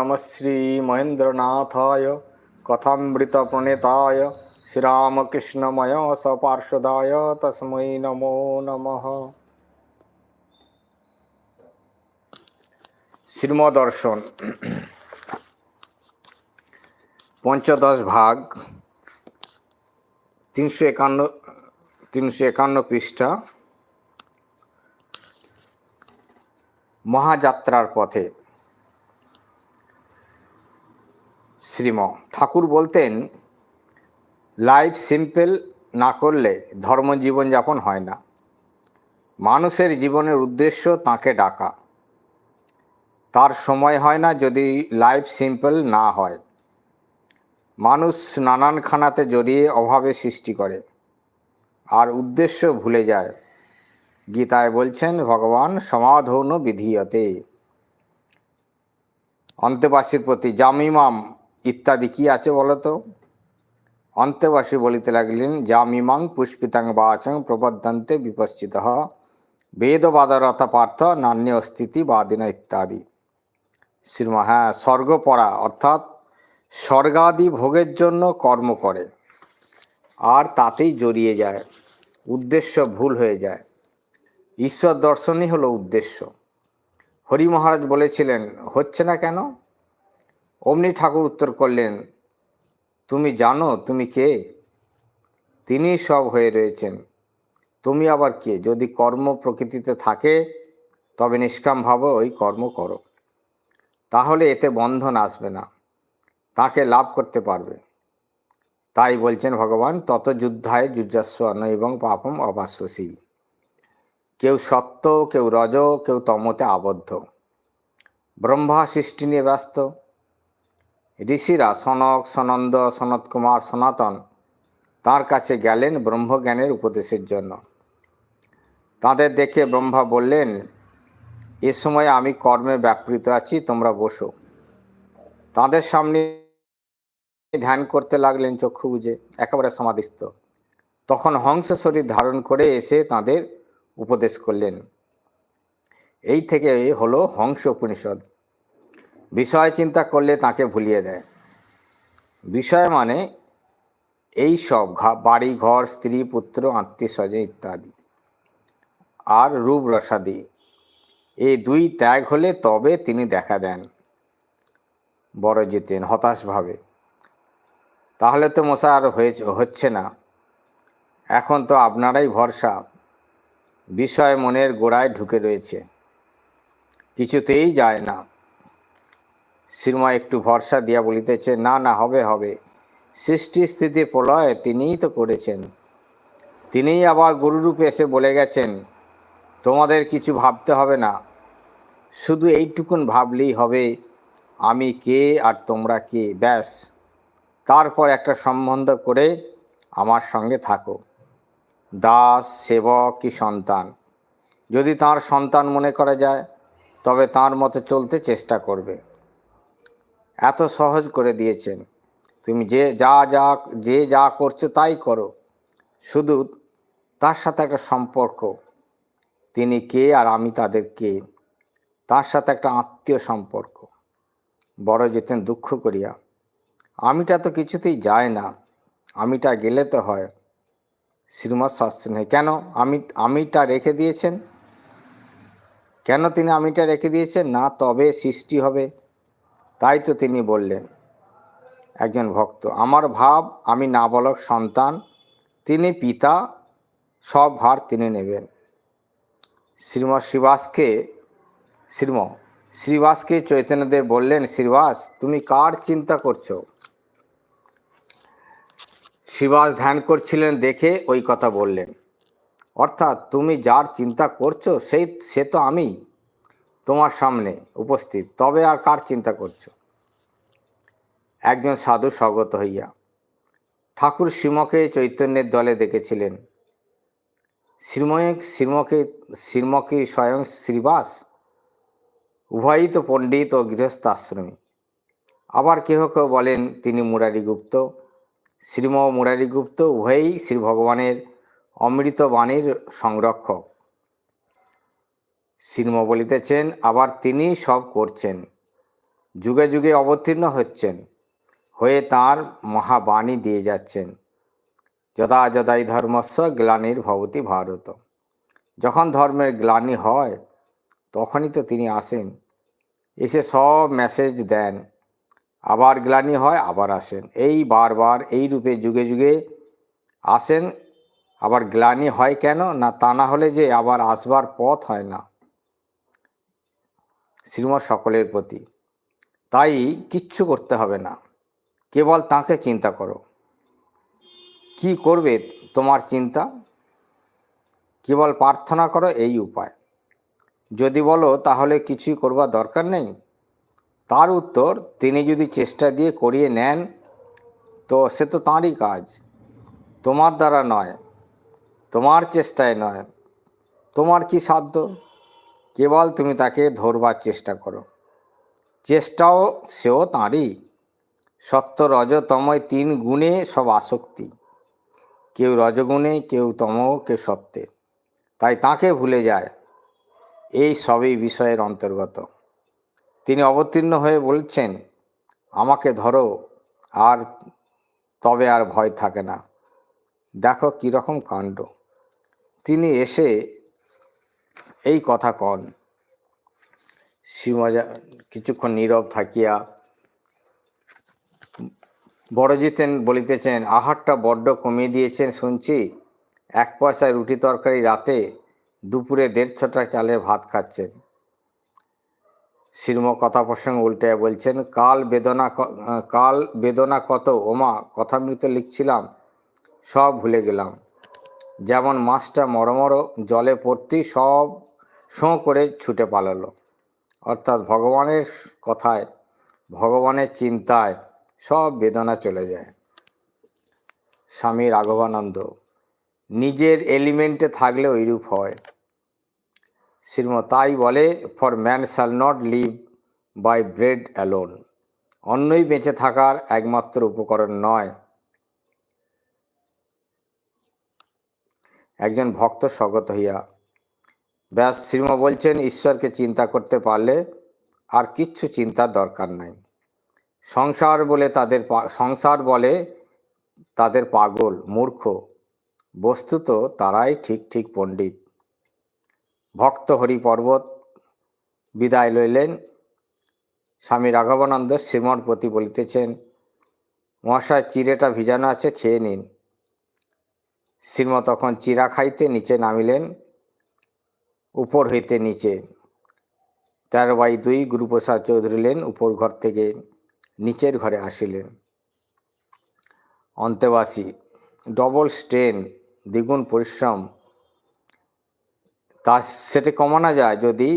নম শ্রী মহেন্দ্রনাথায় কথামৃত প্রণেতায় শ্রীরামকৃষ্ণময় সপার্শ্বদায় তস্मै নমো নমঃ শ্রীমদর্শন পঞ্চদশ ভাগ তিনশো একান্ন তিনশো একান্ন পৃষ্ঠা মহাযাত্রার পথে শ্রীম ঠাকুর বলতেন, লাইফ সিম্পল না করলে ধর্ম জীবনযাপন হয় না। মানুষের জীবনের উদ্দেশ্য তাকে ডাকা। তার সময় হয় না যদি লাইফ সিম্পল না হয়। মানুষ নানান খানাতে জড়িয়ে অভাবে সৃষ্টি করে। আর উদ্দেশ্য ভুলে যায়। গীতায় বলছেন, ভগবান সমাধৌন বিধীয়তে। অন্তেবাসীর প্রতি, জামিমাম ইত্যাদি কি আছে বলতো? অন্তেবাসী বলিতে লাগলেন, জামিমাং পুষ্পিতাং বাচং প্রবদ্ধন্তে বিপশ্চিত। বেদবাদরথ পার্থ নান্য অস্থিতি বাদিন ইত্যাদি। শ্রীমা হ্যাঁ স্বর্গপরা অর্থাৎ স্বর্গাদি ভোগের জন্য কর্ম করে, আর তাতেই জড়িয়ে যায়, উদ্দেশ্য ভুল হয়ে যায়। ঈশ্বর দর্শনই হলো উদ্দেশ্য। হরি মহারাজ বলেছিলেন, হচ্ছে না কেন? অমনি ঠাকুর উত্তর করলেন, তুমি জানো তুমি কে? তিনি সব হয়ে রয়েছেন। তুমি আবার কে? যদি কর্ম প্রকৃতিতে থাকে, তবে নিষ্কামভাবে ওই কর্ম করো। তাহলে এতে বন্ধন আসবে না, তাকে লাভ করতে পারবে। তাই বলছেন ভগবান, তত যুদ্ধায় যুজাস্ব এবং পাপম অবাস্যসী কেউ সত্য, কেউ রজ, কেউ তমতে আবদ্ধ। ব্রহ্মা সৃষ্টি নিয়ে ব্যস্ত ঋষিরা সনক সনন্দ সনত কুমার সনাতন। তার কাছে গেলেন ব্রহ্মজ্ঞানের উপদেশের জন্য। তাদের দেখে ব্রহ্মা বললেন, এ সময় আমি কর্মে ব্যাপৃত আছি, তোমরা বসো। তাদের সামনে ধ্যান করতে লাগলেন চক্ষু বুঝে একেবারে সমাধিস্থ। তখন হংস শরীর ধারণ করে এসে তাদের উপদেশ করলেন। এই থেকে হলো হংস উপনিষদ। বিষয় চিন্তা করলে তাকে ভুলিয়ে দেয়। বিষয় মানে এই সব বাড়ি, ঘর, স্ত্রী, পুত্র, আত্মীয় স্বজন ইত্যাদি। আর রূপ রসাদি এই দুই ত্যাগ হলে তবে তিনি দেখা দেন। বড় জিতেন হতাশভাবে তাহলে তো মশা আর হচ্ছে না। এখন তো আপনারাই ভরসা। বিষয় মনের গোড়ায় ঢুকে রয়েছে। কিছুতেই যায় না। শ্রীমা একটু ভরসা দিয়া বলিতেছে, না না, হবে হবে। সৃষ্টি স্থিতি প্রলয় তিনিই তো করেছেন। তিনিই আবার গুরুরূপে এসে বলে গেছেন, তোমাদের কিছু ভাবতে হবে না। শুধু এইটুকুন ভাবলেই হবে, আমি কে আর তোমরা কে? ব্যাস। তারপর একটা সম্বন্ধ করে আমার সঙ্গে থাকো। দাস, সেবক কি সন্তান? যদি তার সন্তান মনে করা যায়, তবে তার মতো চলতে চেষ্টা করবে। এত সহজ করে দিয়েছেন। তুমি যে, যা যা, যে যা করছ তাই করো। শুধু তার সাথে একটা সম্পর্ক। তিনি কে আর আমি তাদের কে? তার সাথে একটা আত্মীয় সম্পর্ক। বড় যেতেন দুঃখ করিয়া। আমিটা তো কিছুতেই যায় না। আমিটা গেলে তো হয়। শ্রীমৎ শাস্ত্র কেন আমি, আমিটা রেখে দিয়েছেন? কেন তিনি আমিটা রেখে দিয়েছেন? না তবে সৃষ্টি হবে। তাই তো তিনি বললেন, একজন ভক্ত, আমার ভাব, আমি নাবালক সন্তান, তিনি পিতা, সব ভার তিনি নেবেন। শ্রীম শ্রীবাসকে শ্রীম, শ্রীবাসকে চৈতন্যদেব বললেন, শ্রীবাস, তুমি কার চিন্তা করছ? শিবাস ধ্যান করছিলেন, দেখে ওই কথা বললেন। অর্থাৎ তুমি যার চিন্তা করছ, সেই, সে তো আমি। তোমার সামনে উপস্থিত, তবে আর কার চিন্তা করছ? একজন সাধু স্বগত হইয়া ঠাকুর শ্রীমকে চৈতন্যের দলে দেখেছিলেন। শ্রীময়, শ্রীমকে শ্রীমকে স্বয়ং শ্রীবাস, উভয়ই তো পণ্ডিত ও গৃহস্থ আশ্রমী আবার কেহ কেউ বলেন, তিনি মুরারি গুপ্ত শ্রীম মুরারি গুপ্ত উভয়ই শ্রী ভগবানের অমৃত বাণীর সংরক্ষক। শ্রীম বলিতেছেন, আবার তিনি সব করছেন, যুগে যুগে অবতীর্ণ হচ্ছেন, হয়ে তার মহাবাণী দিয়ে যাচ্ছেন। যদা যদাই ধর্মস্ব গ্লানির ভবতী ভারত। যখন ধর্মের গ্লানি হয়, তখনই তো তিনি আসেন, এসে সব মেসেজ দেন, আবার গ্লানি হয়, আবার আসেন। এই বারবার, এই রূপে যুগে যুগে আসেন, আবার গ্লানি হয় কেন? না তা না হলে যে আবার আসবার পথ হয় না। শ্রীমৎ সকলের প্রতি। তাই কিচ্ছু করতে হবে না। কেবল তাকে চিন্তা করো। কি করবে তোমার চিন্তা? কেবল প্রার্থনা করো এই উপায়। যদি বলো, তাহলে কিছুই করবার দরকার নেই। তার উত্তর, তিনি যদি চেষ্টা দিয়ে করিয়ে নেন, তো সে তো তাঁরই কাজ। তোমার দ্বারা নয়, তোমার চেষ্টায় নয়। তোমার কি সাধ্য? কেবল তুমি তাকে ধরবার চেষ্টা করো। চেষ্টাও সেও তাঁরই। সত্য রজতময় তিন গুণে সব আসক্তি। কেউ রজগুণে, কেউ তম কেউ সত্যে। তাই তাকে ভুলে যায়। এই সবই বিষয়ের অন্তর্গত। তিনি অবতীর্ণ হয়ে বলছেন, আমাকে ধরো, আর তবে আর ভয় থাকে না। দেখো কীরকম কাণ্ড। তিনি এসে এই কথা কন। শ্রীমজা কিছুক্ষণ নীরব থাকিয়া বড়জিতেন বলিতেছেন, আহারটা বড্ড কমিয়ে দিয়েছেন শুনছি। এক পয়সায় রুটি তরকারি রাতে দুপুরে দেড় ছটা চালের ভাত খাচ্ছেন। শ্রীম কথা প্রসঙ্গে উল্টে বলছেন, কাল বেদনা কাল বেদনা কত, ওমা, কথামৃত লিখছিলাম, সব ভুলে গেলাম। যেমন মাছটা মরমর জলে পড়তেই সব শোঁ করে ছুটে পালালো। অর্থাৎ ভগবানের কথায়, ভগবানের চিন্তায় সব বেদনা চলে যায়। স্বামী রাঘবানন্দ নিজের এলিমেন্টে থাকলে ওইরূপ হয়। শ্রীম তাই বলে for man shall not live by bread alone অন্যই বেঁচে থাকার একমাত্র উপকরণ নয়। একজন ভক্ত স্বগত হইয়া ব্যাস, শ্রীম বলছেন, ঈশ্বরকে চিন্তা করতে পারলে আর কিচ্ছু চিন্তার দরকার নাই। সংসার বলে তাদের সংসার বলে তাদের পাগল, মূর্খ। বস্তুত তারাই ঠিক ঠিক পণ্ডিত। ভক্ত হরি পর্বত বিদায় লইলেন। স্বামী রাঘবানন্দ শ্রীমর প্রতি বলিতেছেন, মহাশয় চিরেটা ভিজানো আছে, খেয়ে নিন। শ্রীম তখন চিরা খাইতে নিচে নামিলেন। উপর হইতে নিচে। তেরো বাই দুই গুরুপ্রসাদ চৌধুরী লেন উপর ঘর থেকে নিচের ঘরে আসিলেন। অন্তেবাসী ডবল স্ট্রেন দ্বিগুণ পরিশ্রম। তা সেটি কমানো যায় যদি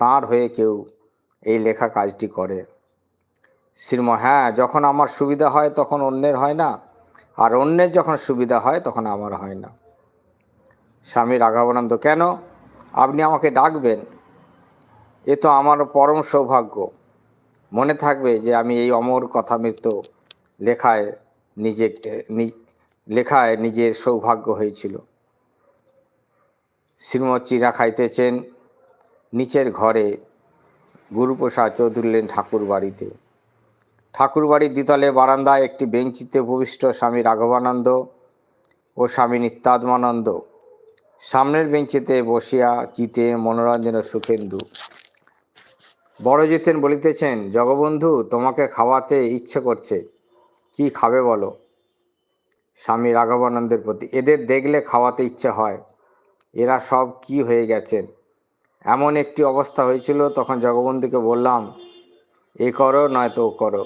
তাঁর হয়ে কেউ এই লেখা কাজটি করে। শ্রীম হ্যাঁ যখন আমার সুবিধা হয় তখন অন্যের হয় না, আর অন্যের যখন সুবিধা হয় তখন আমার হয় না। স্বামী রাঘবানন্দ, কেন? আপনি আমাকে ডাকবেন, এ তো আমার পরম সৌভাগ্য। মনে থাকবে যে আমি এই অমর কথা মৃত্যু লেখায় নিজে লেখায় নিজের সৌভাগ্য হয়েছিল। শ্রীমৎ চিরা খাইতেছেন নিচের ঘরে গুরুপ্রসাদ চৌধুরী এলেন ঠাকুর বাড়িতে ঠাকুর বাড়ির দ্বিতলে বারান্দায় একটি বেঞ্চিতে ভূমিষ্ঠ স্বামী রাঘবানন্দ ও স্বামী নিত্যাত্মানন্দ সামনের বেঞ্চিতে বসিয়া চিতে মনোরঞ্জন সুখেন্দু। বড় জিতেন বলিতেছেন, জগবন্ধু, তোমাকে খাওয়াতে ইচ্ছে করছে। কি খাবে বলো? স্বামী রাঘবানন্দের প্রতি, এদের দেখলে খাওয়াতে ইচ্ছে হয়। এরা সব কি হয়ে গেছেন এমন একটি অবস্থা হয়েছিল, তখন জগবন্ধুকে বললাম, এ করো, নয়তো ও করো।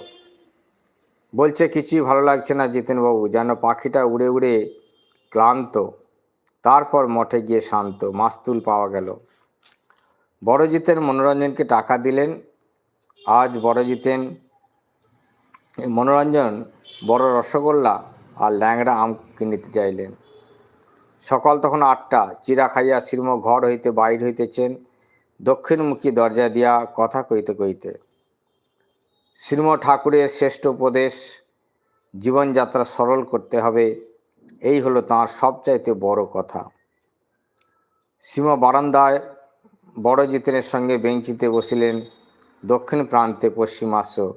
বলছে, কিছুই ভালো লাগছে না জিতেনবাবু, যেন পাখিটা উড়ে উড়ে ক্লান্ত। তারপর মঠে গিয়ে শান্ত, মাস্তুল পাওয়া গেল। বড়জিতেন মনোরঞ্জনকে টাকা দিলেন। আজ বড়জিতেন মনোরঞ্জন, বড় রসগোল্লা আর ল্যাংড়া আম কিনিতে চাইলেন। সকাল তখন আটটা, চিরা খাইয়া শ্রীম ঘর হইতে বাইর হইতেছেন, দক্ষিণমুখী দরজা দিয়া কথা কইতে কইতে শ্রীম ঠাকুরের শ্রেষ্ঠ উপদেশ, জীবনযাত্রা সরল করতে হবে। এই হলো তাঁর সবচাইতে বড় কথা। শ্রীম বারান্দায় বড় জিতেনের সঙ্গে বেঞ্চিতে বসিলেন দক্ষিণ প্রান্তে পশ্চিমাস্য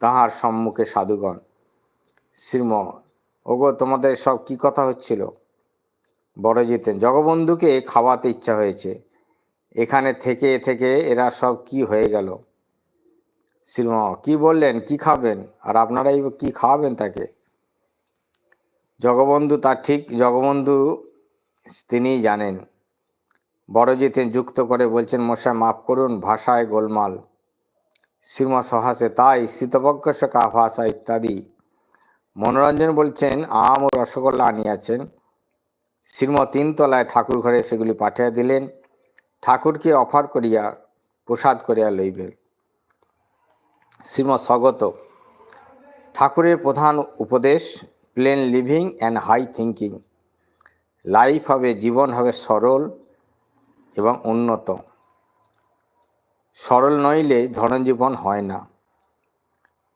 তাহার সম্মুখে সাধুগণ। শ্রীম ওগো, তোমাদের সব কি কথা হচ্ছিল? বড় জিতেন জগবন্ধুকে খাওয়াতে ইচ্ছা হয়েছে। এখানে থেকে থেকে এরা সব কি হয়ে গেল? শ্রীম কি বললেন? কি খাবেন? আর আপনারাই কি খাওয়াবেন তাকে? জগবন্ধু তার ঠিক, জগবন্ধু তিনিই জানেন। বড় জিতেন যুক্ত করে বলছেন, মশাই, মাফ করুন, ভাষায় গোলমাল। শ্রীমা সহাসে তাই শীতবজ্ঞ কা ভাষা ইত্যাদি। মনোরঞ্জন বলছেন, আম ও রসগোল্লা আনিয়াছেন। শ্রীম তিনতলায় ঠাকুর ঘরে সেগুলি পাঠিয়ে দিলেন। ঠাকুরকে অফার করিয়া, প্রসাদ করিয়া লইবেন। শ্রীম স্বগত। ঠাকুরের প্রধান উপদেশ plain living and high thinking life হবে, জীবন হবে সরল এবং উন্নত। সরল নইলে ধনজীবন হয় না।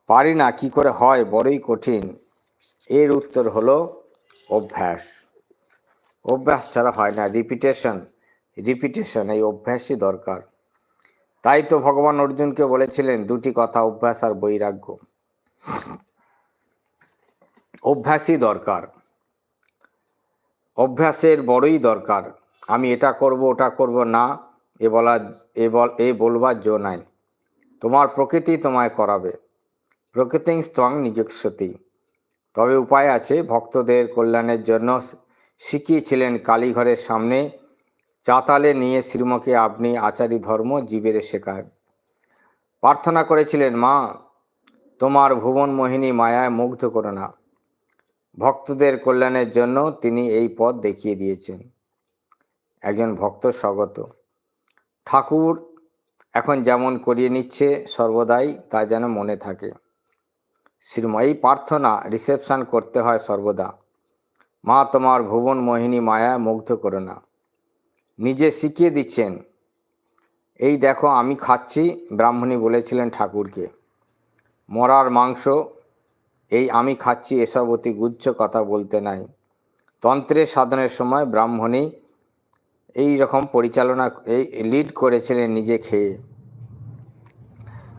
পারি না, কি করে হয়? বড়ই কঠিন। এর উত্তর হলো অভ্যাস। অভ্যাস ছাড়া হয় না। রিপিটেশন রিপিটেশন এই অভ্যাসই দরকার। তাই তো ভগবান অর্জুনকে বলেছিলেন, দুটি কথা, অভ্যাস আর বৈরাগ্য। অভ্যাসই দরকার। অভ্যাসের বড়ই দরকার। আমি এটা করব, ওটা করব না, এ বলা, এ বল, এ বলবার জো নাই। তোমার প্রকৃতি তোমায় করাবে। প্রকৃতি স্তং নিজস্বতি তবে উপায় আছে, ভক্তদের কল্যাণের জন্য শিখিয়েছিলেন কালীঘরের সামনে, চাতালে নিয়ে শ্রীমকে আপনি আচারী ধর্ম জীবের শেখায়। প্রার্থনা করেছিলেন, মা, তোমার ভুবন মোহিনী মায়ায় মুগ্ধ করো না। ভক্তদের কল্যাণের জন্য তিনি এই পথ দেখিয়ে দিয়েছেন। একজন ভক্ত স্বগত। ঠাকুর এখন যেমন করিয়ে নিচ্ছে সর্বদাই তা যেন মনে থাকে। শ্রীময়ী প্রার্থনা রিসেপশন করতে হয় সর্বদা। মা, তোমার ভুবন মোহিনী মায়া মুগ্ধ করো না। নিজে শিখিয়ে দিচ্ছেন, এই দেখো, আমি খাচ্ছি। ব্রাহ্মণী বলেছিলেন ঠাকুরকে। মরার মাংস এই আমি খাচ্ছি এসব অতি গুচ্ছ কথা বলতে নাই। তন্ত্রের সাধনের সময় ব্রাহ্মণী এই রকম পরিচালনা, এই লিড করেছিলেন নিজে খেয়ে।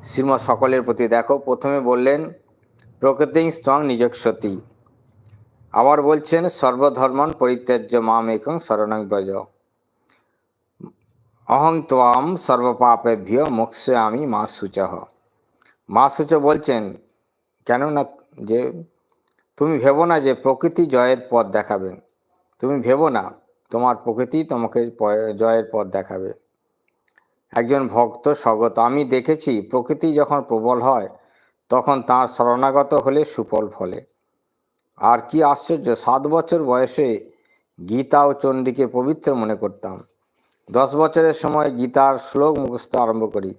শ্রীমৎ সকলের প্রতি দেখো, প্রথমে বললেন, প্রকৃতি স্তং নিজস্বতী। আবার বলছেন, সর্বধর্মন পরিত্যাজ্য মাম একং শরণং ব্রজ। অহং ত্বাম সর্বপাপেভ্য মোক্ষে আমি মা সূচহ মা সূচ বলছেন, কেননা যে তুমি ভেবো না যে প্রকৃতি জয়ের পথ দেখাবেন তুমি ভেবো না, তোমার প্রকৃতি তোমাকে জয়ের পথ দেখাবে। একজন ভক্ত স্বগত, আমি দেখেছি প্রকৃতি যখন প্রবল হয়, তখন তার শরণাগত হলে সুফল ফলে। আর কি আশ্চর্য, সাত বছর বয়সে গীতা ও চণ্ডীকে পবিত্র মনে করতাম। দশ বছরের সময় গীতার শ্লোক মুখস্থ আরম্ভ করি।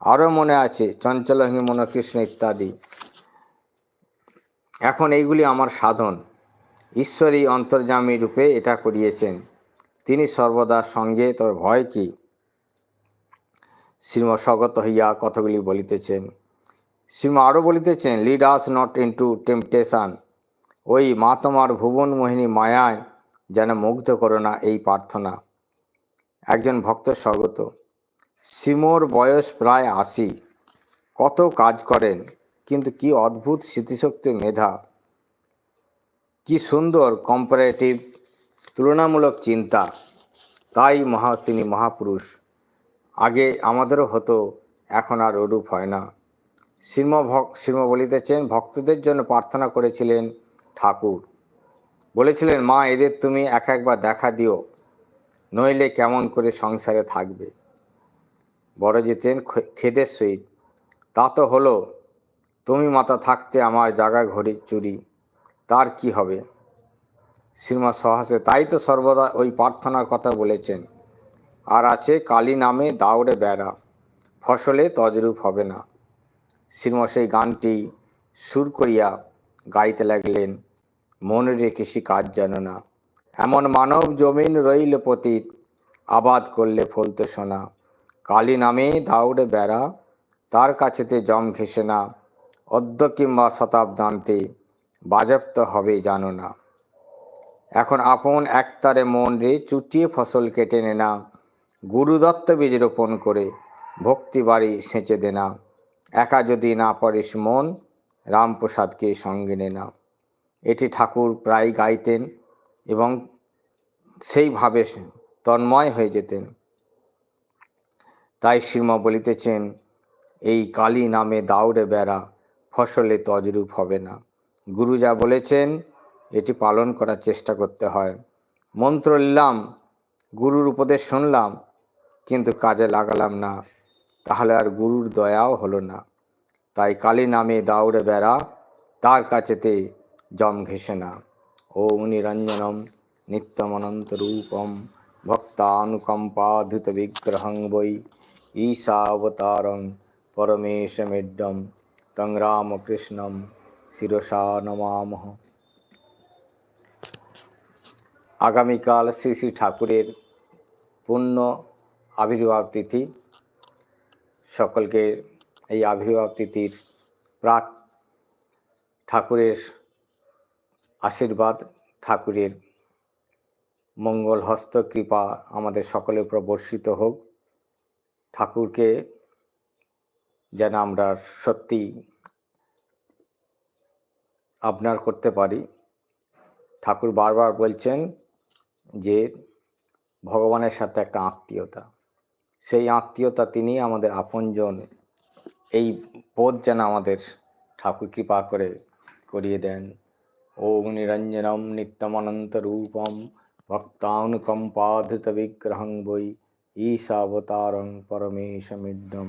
আরও মনে আছে চঞ্চলহী মনকৃষ্ণ ইত্যাদি। এখন এইগুলি আমার সাধন। ঈশ্বরই অন্তর্জামী রূপে এটা করিয়েছেন। তিনি সর্বদা সঙ্গে তবে ভয় কি? শ্রীম স্বগত হইয়া কথাগুলি বলিতেছেন। শ্রীমা আরও বলিতেছেন lead us not into temptation ওই মা তোমার ভুবন মোহিনী মায়ায় যেন মুগ্ধ করো না এই প্রার্থনা। একজন ভক্ত স্বগত, শ্রীমোর বয়স প্রায় আশি। কত কাজ করেন? কিন্তু কি অদ্ভুত স্মৃতিশক্তি মেধা। কি সুন্দর কম্পারেটিভ তুলনামূলক চিন্তা। তাই মহা, তিনি মহাপুরুষ। আগে আমাদেরও হতো, এখন আর ওরূপ হয় না। শ্রীম ভক শ্রীম বলিতেছেন, ভক্তদের জন্য প্রার্থনা করেছিলেন ঠাকুর। বলেছিলেন, মা, এদের তুমি এক একবার দেখা দিও, নইলে কেমন করে সংসারে থাকবে? বড় যেতেন খেদের সহিত। তা তো হলো তুমি মাতা থাকতে আমার জায়গা ঘড়ি চুরি, তার কি হবে? শ্রীমা সহাসে তাই তো সর্বদা ওই প্রার্থনার কথা বলেছেন। আর আছে কালী নামে দাউড়ে বেড়া, ফসলে তজরূপ হবে না। শ্রীমা সেই গানটি সুর করিয়া গাইতে লাগলেন, মনে রেখেছি কাজ যেন না। এমন মানব জমিন রইল পতীত, আবাদ করলে ফলতে শোনা কালী নামে দাউড়ে বেড়া, তার কাছেতে জম ঘেসে না। অদ্য কিংবা শতাব্দান্তে বাজপ্ত হবে, জানো না। এখন আপন একতারে মন রে চুটিয়ে ফসল কেটে নে না। গুরুদত্ত বীজ রোপণ করে ভক্তি বাড়ি সেঁচে দে না। একা যদি না পড়িস মন, রামপ্রসাদকে সঙ্গে নে না। এটি ঠাকুর প্রায় গাইতেন এবং সেইভাবে তন্ময় হয়ে যেতেন। তাই শ্রীমা বলিতেছেন, এই কালী নামে দাউড়ে বেড়া ফসলে তজরূপ হবে না। গুরু যা বলেছেন, এটি পালন করার চেষ্টা করতে হয়। মন্ত্র নিলাম, গুরুর উপদেশ শুনলাম, কিন্তু কাজে লাগালাম না। তাহলে আর গুরুর দয়াও হলো না। তাই কালী নামে দাউড়ে বেড়া, তার কাছেতে জম ঘেসে না। ওম নিরঞ্জনম নিত্যমনন্ত রূপম, ভক্তানুকম্পাধৃত বিগ্রহং বৈ ঈশাবতারং পরমেশমিড্ডম তং রামকৃষ্ণম শিরসা নমামহ আগামীকাল শ্রী শ্রী ঠাকুরের পূর্ণ আবির্ভাব তিথি সকলকে এই আবির্ভাব তিথির প্রাক ঠাকুরের আশীর্বাদ, ঠাকুরের মঙ্গল হস্ত কৃপা আমাদের সকলের উপর বর্ষিত হোক। ঠাকুরকে যেন আমরা সত্যি আপনার করতে পারি। ঠাকুর বারবার বলছেন যে ভগবানের সাথে একটা আত্মীয়তা। সেই আত্মীয়তা তিনি আমাদের আপনজন। এই বোধ যেন আমাদের ঠাকুর কৃপা করে করিয়ে দেন। ওম নিরঞ্জনম নিত্যমনন্ত রূপম ভক্তানুকম্পাধিত বিগ্রহং বৈ ঈশাবতারং পরমেশমিড্ডম